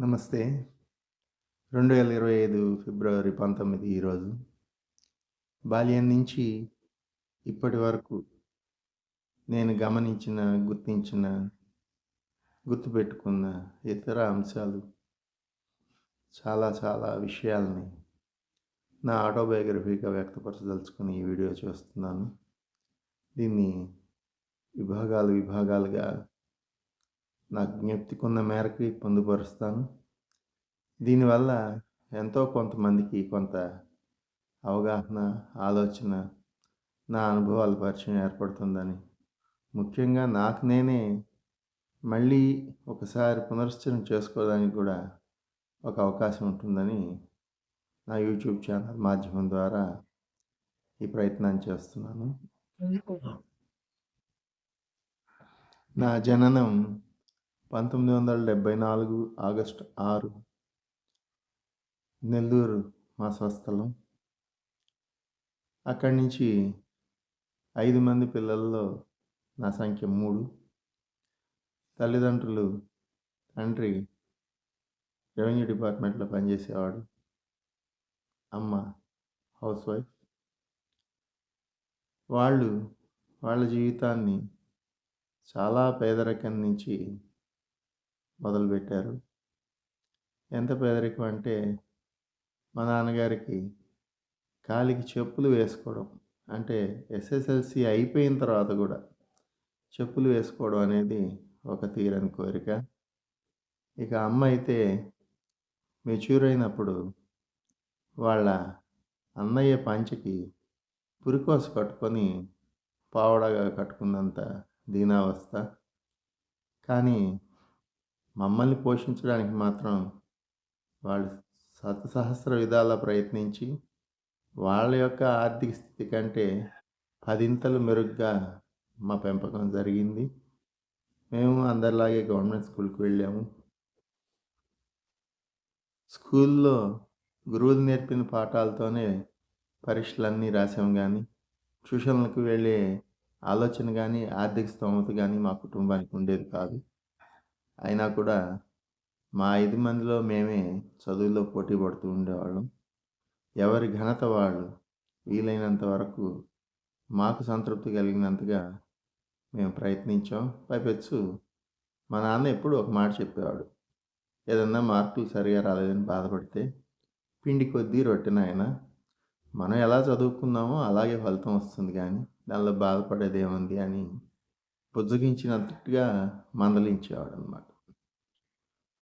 నమస్తే. రెండు వేల ఇరవై ఐదు ఫిబ్రవరి పంతొమ్మిది ఈరోజు బాల్యం నుంచి ఇప్పటి వరకు నేను గమనించిన గుర్తించిన గుర్తుపెట్టుకున్న ఇతర అంశాలు చాలా చాలా విషయాల్ని నా ఆటోబయోగ్రఫీగా వ్యక్తపరచదలుచుకుని ఈ వీడియో చూస్తున్నాను. దీన్ని విభాగాలు విభాగాలుగా నాకు జ్ఞప్తికున్న మేరకు పొందుపరుస్తాను. దీనివల్ల ఎంతో కొంతమందికి కొంత అవగాహన ఆలోచన నా అనుభవాల పరిచయం ఏర్పడుతుందని. ముఖ్యంగా నాకు నేనే మళ్ళీ ఒకసారి పునశ్చరణ చేసుకోవడానికి కూడా ఒక అవకాశం ఉంటుందని నా యూట్యూబ్ ఛానల్ మాధ్యమం ద్వారా ఈ ప్రయత్నాన్ని చేస్తున్నాను. నా జననం పంతొమ్మిది వందల డెబ్భై నాలుగు ఆగస్టు ఆరు. నెల్లూరు మా స్వస్థలం అక్కడి నుంచి ఐదు మంది పిల్లల్లో నా సంఖ్య మూడు. తల్లిదండ్రులు తండ్రి రెవెన్యూ డిపార్ట్మెంట్లో పనిచేసేవాడు. అమ్మ హౌస్ వైఫ్. వాళ్ళు వాళ్ళ జీవితాన్ని చాలా పేదరికం నుంచి మొదలుపెట్టారు. ఎంత పేదరికం అంటే మా నాన్నగారికి కాలికి చెప్పులు వేసుకోవడం అంటే ఎస్ఎస్ఎల్సి అయిపోయిన తర్వాత కూడా చెప్పులు వేసుకోవడం అనేది ఒక తీరని కోరిక. ఇక అమ్మ అయితే మెచ్యూర్ అయినప్పుడు వాళ్ళ అన్నయ్య పంచకి పురికోస కట్టుకొని పావడగా కట్టుకున్నంత దీనావస్థ. కానీ మమ్మల్ని పోషించడానికి మాత్రం వాళ్ళు సహస్ర విధాల ప్రయత్నించి వాళ్ళ యొక్క ఆర్థిక స్థితి కంటే పదింతలు మెరుగ్గా మా పెంపకం జరిగింది. మేము అందరిలాగే గవర్నమెంట్ స్కూల్కి వెళ్ళాము. స్కూల్లో గురువులు నేర్పిన పాఠాలతోనే పరీక్షలన్నీ రాసాము కానీ ట్యూషన్లకు వెళ్ళే ఆలోచన కానీ ఆర్థిక స్తోమత కానీ మా కుటుంబానికి ఉండేది కాదు. అయినా కూడా మా ఐదు మందిలో మేమే చదువులో పోటీ పడుతూ ఉండేవాళ్ళం. ఎవరి ఘనత వాళ్ళు వీలైనంత వరకు మాకు సంతృప్తి కలిగినంతగా మేము ప్రయత్నించాం. పైపెచ్చు మా నాన్న ఎప్పుడు ఒక మాట చెప్పేవాడు ఏదన్నా మార్కులు సరిగా రాలేదని బాధపడితే పిండి కొద్దీ రొట్టెన ఆయన మనం ఎలా చదువుకున్నామో అలాగే ఫలితం వస్తుంది కానీ దానిలో బాధపడేది ఏముంది అని బుజ్జగించినట్టుగా మందలించేవాడు అనమాట